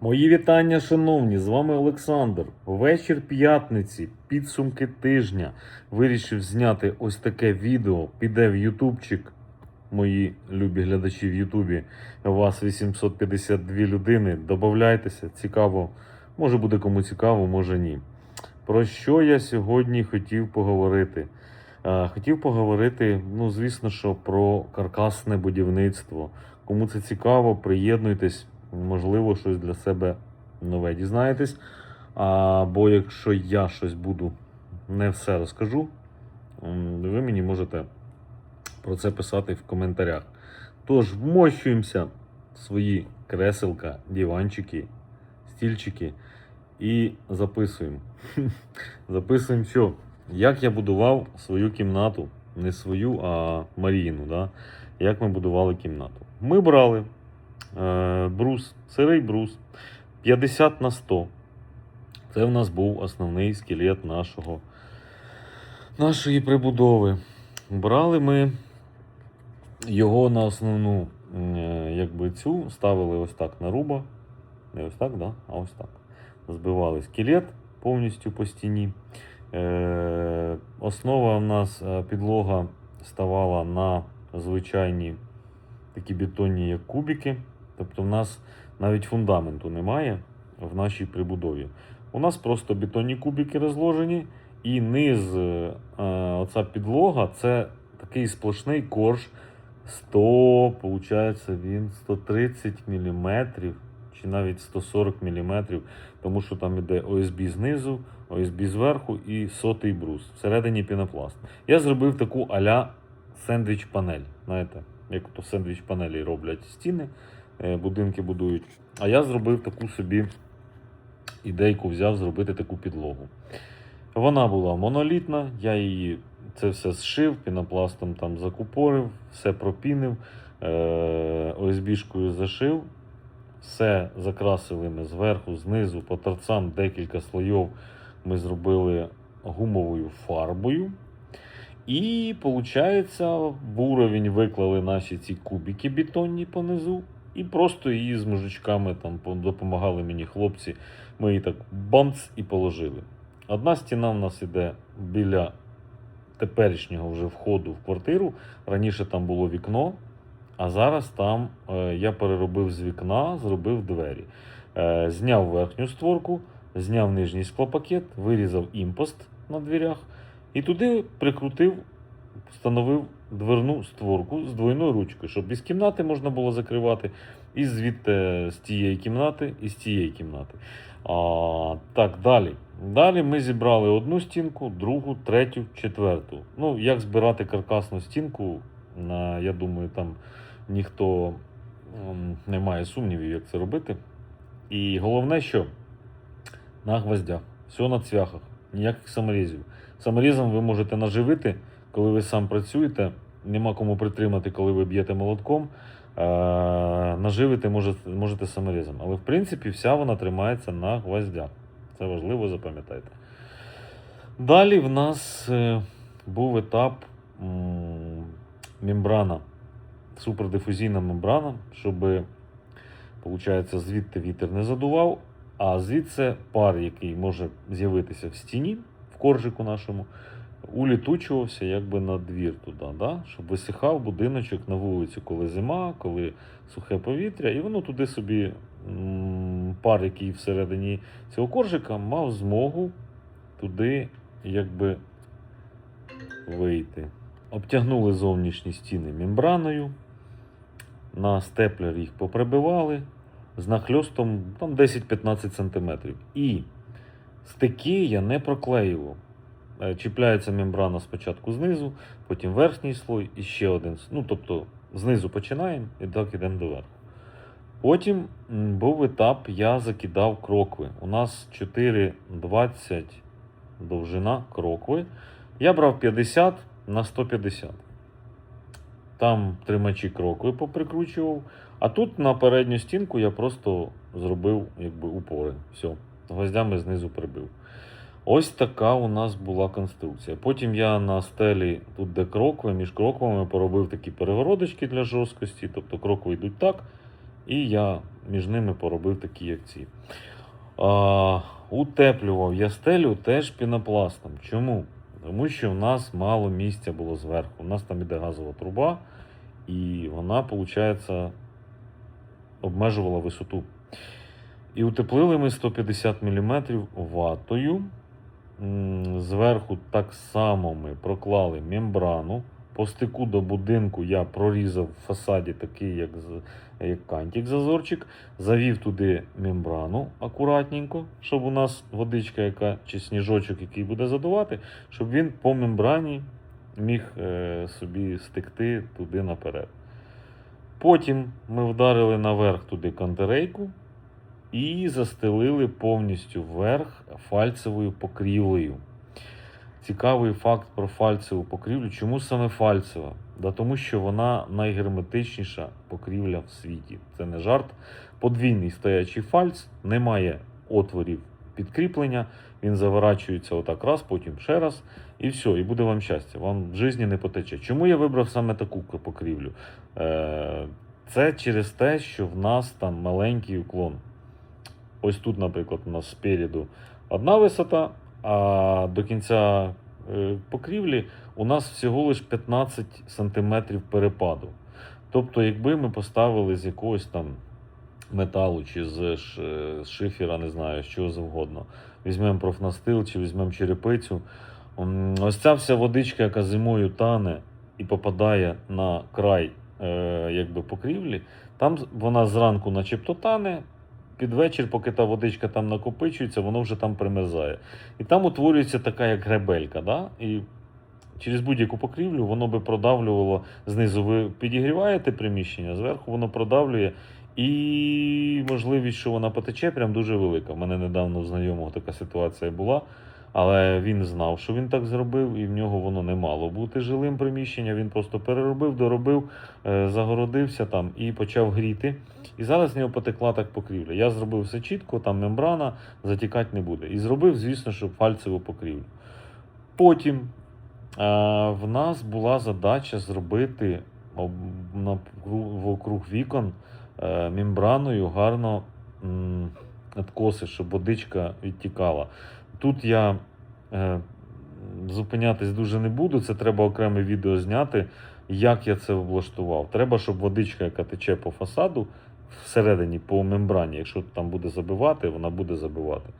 Мої вітання, шановні! З вами Олександр. Вечір п'ятниці, підсумки тижня. Вирішив зняти ось таке відео. Піде в Ютубчик. Мої любі глядачі в Ютубі. Вас 852 людини. Добавляйтеся, цікаво. Може буде кому цікаво, може ні. Про що я сьогодні хотів поговорити? Е, Хотів поговорити, ну, звісно, що про каркасне будівництво. Кому це цікаво, приєднуйтесь, можливо, щось для себе нове дізнаєтесь. Або якщо я щось буду не все розкажу, ви мені можете про це писати в коментарях. Тож, вмощуємося в свої креселка, диванчики, стільчики і записуємо. Записуємо, що як я будував свою кімнату, не свою, а Маріїну. Да? Як ми будували кімнату. Ми брали брус, сирий брус 50 на 100. Це в нас був основний скелет нашого, нашої прибудови. Брали ми його на основну, е, якби цю, ставили ось так на руба. Не ось так, да? а ось так. Збивали скелет повністю по стіні. Е, основа в нас е, підлога ставала на звичайні такі бетонні, як кубики. Тобто в нас навіть фундаменту немає в нашій прибудові. У нас просто бетонні кубики розложені, і низ, е, оця підлога це такий сплошний корж 100, виходить, він 130 мм чи навіть 140 мм, тому що там іде ОСБ знизу, ОСБ зверху і сотий брус. Всередині пінопласт. Я зробив таку аля сендвіч панель. Знаєте, як то сендвіч панелі роблять стіни, будинки будують. А я зробив таку собі ідейку, взяв зробити таку підлогу. Вона була монолітна, я її це все зшив, пінопластом там закупорив, все пропінив, е, ОСБшкою зашив. Все закрасили ми зверху, знизу, по торцам декілька слоїв ми зробили гумовою фарбою. І, виходить, в уровень виклали наші ці кубики бетонні понизу. І просто її з мужичками там допомагали мені хлопці. Ми її так бамц і положили. Одна стіна в нас іде біля теперішнього вже входу в квартиру. Раніше там було вікно, а зараз там е, я переробив з вікна, зробив двері. Е, зняв верхню створку, зняв нижній склопакет, вирізав імпост на дверях і туди прикрутив, встановив дверну створку з двойною ручкою, щоб із кімнати можна було закривати, і звідти з тієї кімнати, і з тієї кімнати. А, так, далі. Далі ми зібрали одну стінку, другу, третю, четверту. Ну, як збирати каркасну стінку, я думаю, там ніхто ем, не має сумнівів, як це робити. І головне, що на гвоздях, все на цвяхах, ніяких саморізів. Саморізом ви можете наживити, коли ви сам працюєте, нема кому притримати, коли ви б'єте молотком. Наживити можете, можете саморізом. Але в принципі вся вона тримається на гвоздях. Це важливо, запам'ятайте. Далі в нас е, був етап мембрана, супердифузійна мембрана, щоб, виходить, звідти вітер не задував, а звідси пар, який може з'явитися в стіні, в коржику нашому, улітучувався якби на двір туди, да? щоб висихав будиночок на вулицю, коли зима, коли сухе повітря, і воно туди собі пар, який всередині цього коржика, мав змогу туди якби вийти. Обтягнули зовнішні стіни мембраною, на степлер їх поприбивали з нахльостом там 10-15 см. І стики я не проклеював. Е, Чіпляється мембрана спочатку знизу, потім верхній слой і ще один. Ну, тобто знизу починаємо і так йдемо до верху. Потім був етап, я закидав крокви. У нас 4,20 довжина крокви. Я брав 50 на 150. Там тримачі крокви поприкручував. А тут на передню стінку я просто зробив якби упори. Все, гвоздями знизу прибив. Ось така у нас була конструкція. Потім я на стелі, тут де крокви, між кроквами поробив такі перегородочки для жорсткості. Тобто крокви йдуть так. І я між ними поробив такі як ці. А, утеплював я стелю теж пінопластом. Чому? Тому що в нас мало місця було зверху. У нас там іде газова труба, і вона, виходить, обмежувала висоту. І утеплили ми 150 мм ватою. Зверху так само ми проклали мембрану. По стику до будинку я прорізав в фасаді такий, як, як кантик зазорчик, завів туди мембрану акуратненько, щоб у нас водичка, яка чи сніжочок, який буде задувати, щоб він по мембрані міг е, собі стекти туди наперед. Потім ми вдарили наверх туди кантерейку і застелили повністю вверх фальцевою покрівлею. Цікавий факт про фальцеву покрівлю. Чому саме фальцева? Да тому що вона найгерметичніша покрівля в світі. Це не жарт. Подвійний стоячий фальц, немає отворів підкріплення, він заворачується отак раз, потім ще раз, і все, і буде вам щастя. Вам в житті не потече. Чому я вибрав саме таку покрівлю? Е, Це через те, що в нас там маленький уклон. Ось тут, наприклад, у нас спереду одна висота, а до кінця е, покрівлі у нас всього лише 15 см перепаду. Тобто, якби ми поставили з якогось там металу чи з шифера, не знаю, з чого завгодно, візьмемо профнастил чи візьмемо черепицю, ось ця вся водичка, яка зимою тане і попадає на край е, якби покрівлі, там вона зранку начебто тане, під вечір, поки та водичка там накопичується, воно вже там примерзає. І там утворюється така як гребелька. Да? І через будь-яку покрівлю воно би продавлювало знизу. Ви підігріваєте приміщення, зверху воно продавлює. І можливість, що вона потече, прям дуже велика. У мене недавно знайомого така ситуація була. Але він знав, що він так зробив, і в нього воно не мало бути жилим приміщення. Він просто переробив, доробив, е, загородився там і почав гріти. І зараз з нього потекла так покрівля. Я зробив все чітко, там мембрана затікати не буде. І зробив, звісно, що фальцеву покрівлю. Потім е, в нас була задача зробити вокруг вікон е, мембраною гарно м, откоси, щоб водичка відтікала. Тут я е, зупинятись дуже не буду, це треба окреме відео зняти, як я це облаштував. Треба, щоб водичка, яка тече по фасаду, всередині по мембрані, якщо там буде забивати, вона буде забивати.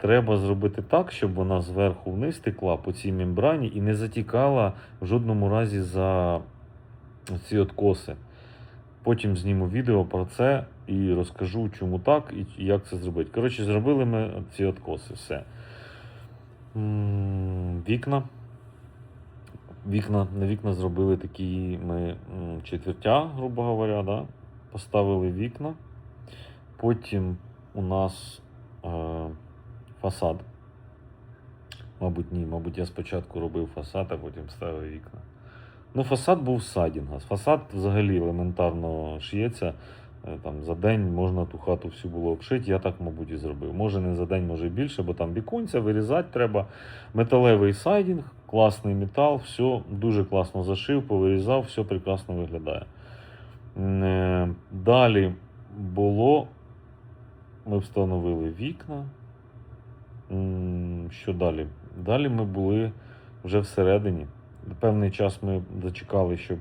Треба зробити так, щоб вона зверху вниз текла по цій мембрані і не затікала в жодному разі за ці откоси. Потім зніму відео про це і розкажу, чому так і як це зробити. Коротше, зробили ми ці откоси. Все. Вікна. Вікна, на вікна зробили такі ми четвертя, грубо говоря, да? поставили вікна. Потім у нас е, фасад. Мабуть, ні, мабуть, я спочатку робив фасад, а потім ставив вікна. Ну, фасад був з сайдінга. Фасад взагалі елементарно шиється. Е, Там за день можна ту хату всю було обшити. Я так, мабуть, і зробив. Може не за день, може і більше, бо там віконця вирізати треба. Металевий сайдінг, класний метал, все дуже класно зашив, повирізав, все прекрасно виглядає. Е, Далі було. Ми встановили вікна. Що далі? Далі ми були вже всередині. Певний час ми зачекали, щоб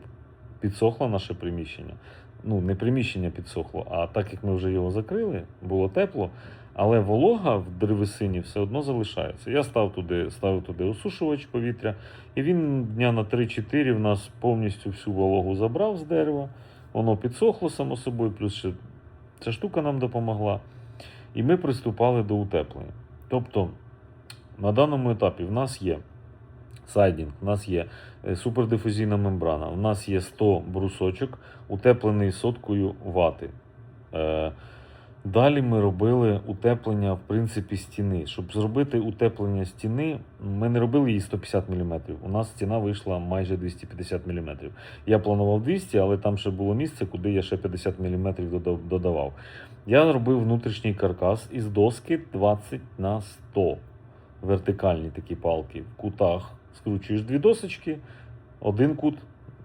підсохло наше приміщення. Ну, не приміщення підсохло, а так як ми вже його закрили, було тепло, але волога в древесині все одно залишається. Я став туди, ставив туди осушувач повітря, і він дня на 3-4 в нас повністю всю вологу забрав з дерева. Воно підсохло само собою, плюс ще ця штука нам допомогла. І ми приступали до утеплення. Тобто, на даному етапі в нас є сайдінг, в нас є е, супердифузійна мембрана, в нас є 100 брусочок, утеплений соткою вати. Е, Далі ми робили утеплення в принципі стіни. Щоб зробити утеплення стіни, ми не робили її 150 мм. У нас стіна вийшла майже 250 мм. Я планував 200, але там ще було місце, куди я ще 50 мм додавав. Я робив внутрішній каркас із доски 20 на 100 вертикальні такі палки в кутах. Скручуєш дві досочки, один кут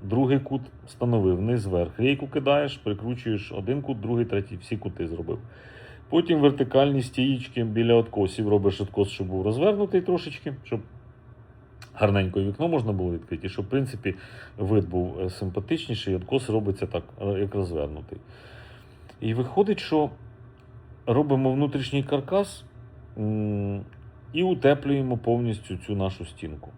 другий кут встановив, низ вверх. Рейку кидаєш, прикручуєш один кут, другий, третій, всі кути зробив. Потім вертикальні стієчки біля откосів робиш откос, щоб був розвернутий трошечки, щоб гарненько вікно можна було відкрити, щоб, в принципі, вид був е, симпатичніший, і откос робиться так, е, як розвернутий. І виходить, що робимо внутрішній каркас і утеплюємо повністю цю нашу стінку.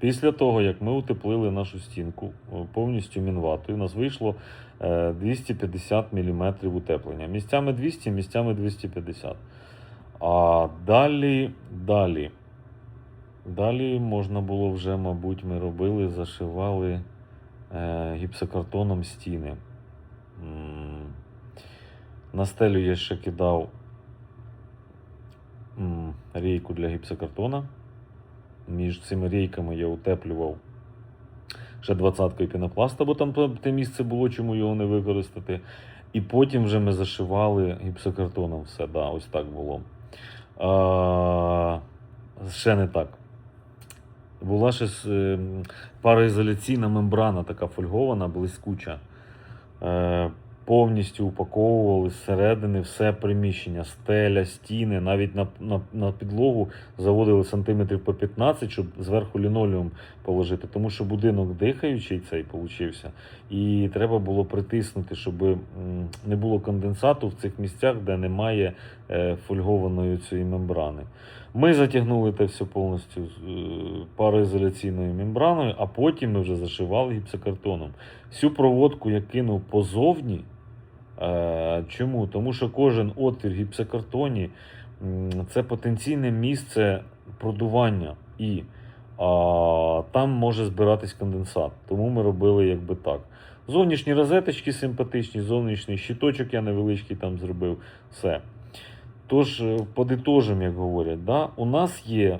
Після того, як ми утеплили нашу стінку е, повністю мінватою, у нас вийшло е, 250 мм утеплення. Місцями 200, місцями 250. А далі, далі, далі можна було вже, мабуть, ми робили, зашивали е, гіпсокартоном стіни. На стелю я ще кидав м, рейку для гіпсокартона. Між цими рейками я утеплював ще двадцяткою пінопласта, бо там те місце було, чому його не використати. І потім вже ми зашивали гіпсокартоном все. Да, ось так було. А, ще не так. Була ще с- е, пароізоляційна мембрана, така фольгована, блискуча. Повністю упаковували зсередини все приміщення, стеля, стіни, навіть на, на, на підлогу заводили сантиметрів по 15, щоб зверху лінолеум положити, тому що будинок дихаючий цей получився, і треба було притиснути, щоб не було конденсату в цих місцях, де немає е, фольгованої цієї мембрани. Ми затягнули це все повністю е, пароізоляційною мембраною, а потім ми вже зашивали гіпсокартоном. Всю проводку я кинув позовні. Чому? Тому що кожен отвір гіпсокартоні це потенційне місце продування і а, там може збиратись конденсат. Тому ми робили якби так. Зовнішні розеточки симпатичні, зовнішній щиточок я невеличкий там зробив. Все. Тож, е, подитожимо, як говорять, да? у нас є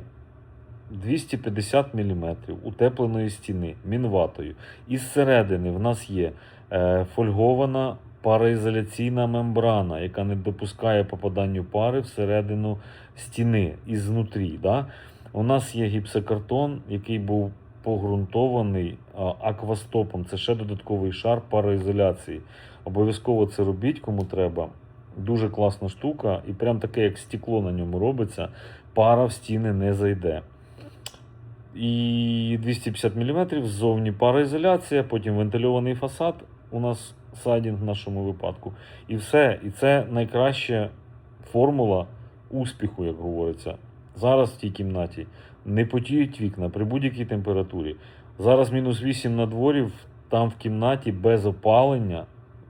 250 мм утепленої стіни мінватою. І зсередини в нас є е, фольгована пароізоляційна мембрана, яка не допускає попаданню пари всередину стіни ізнутрі. Да? У нас є гіпсокартон, який був погрунтований аквастопом. Це ще додатковий шар пароізоляції. Обов'язково це робіть, кому треба. Дуже класна штука, і прям таке, як стекло на ньому робиться, пара в стіни не зайде. І 250 мм ззовні пароізоляція, потім вентильований фасад. У нас сайдінг в нашому випадку. І все. І це найкраща формула успіху, як говориться. Зараз в тій кімнаті не потіють вікна при будь-якій температурі. Зараз мінус 8 на дворі, там в кімнаті без опалення.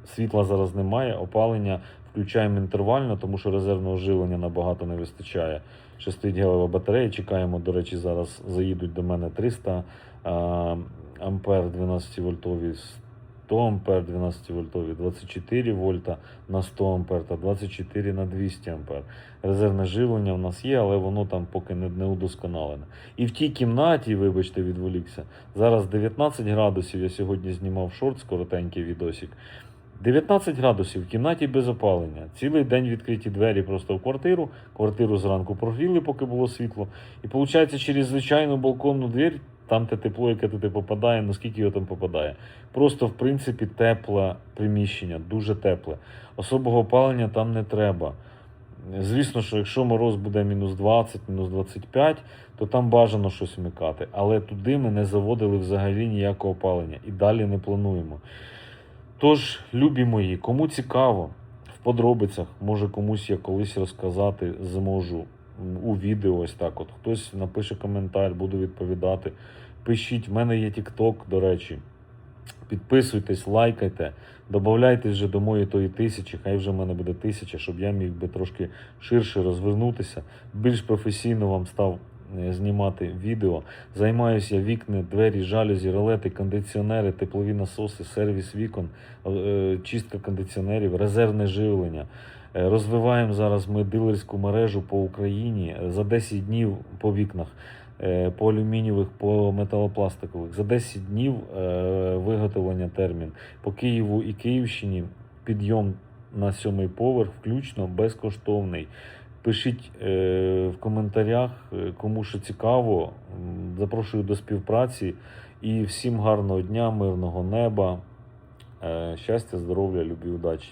Світла зараз немає, опалення включаємо інтервально, тому що резервного живлення набагато не вистачає. Ще стоїть гелева батарея. Чекаємо, до речі, зараз заїдуть до мене 300 а, ампер 12 вольтові, 100 ампер 12 вольтові, 24 вольта на 100 ампер та 24 на 200 ампер. Резервне живлення в нас є, але воно там поки не, не удосконалене. І в тій кімнаті, вибачте, відволікся. Зараз 19 градусів. Я сьогодні знімав шорт, коротенький відосик. 19 градусів в кімнаті без опалення. Цілий день відкриті двері просто в квартиру. Квартиру зранку прогріли, поки було світло. І виходить, через звичайну балконну двір, там те тепло, яке туди попадає, наскільки його там попадає. Просто, в принципі, тепле приміщення, дуже тепле. Особого опалення там не треба. Звісно, що якщо мороз буде мінус 20, мінус 25, то там бажано щось вмикати. Але туди ми не заводили взагалі ніякого опалення і далі не плануємо. Тож, любі мої, кому цікаво, в подробицях, може комусь я колись розказати зможу у відео ось так. От хтось напише коментар, буду відповідати. Пишіть, в мене є TikTok, до речі. Підписуйтесь, лайкайте, додавайтесь вже до моєї тої тисячі, хай вже в мене буде тисяча, щоб я міг би трошки ширше розвернутися, більш професійно вам став е, знімати відео. Займаюся я вікни, двері, жалюзі, ролети, кондиціонери, теплові насоси, сервіс вікон, е, чистка кондиціонерів, резервне живлення. Е, Розвиваємо зараз ми дилерську мережу по Україні е, за 10 днів по вікнах, е, по алюмінієвих, по металопластикових. За 10 днів виготовлення термін. По Києву і Київщині підйом на сьомий поверх, включно безкоштовний. Пишіть в коментарях, кому що цікаво. Запрошую до співпраці. І всім гарного дня, мирного неба, щастя, здоров'я, любі, удачі.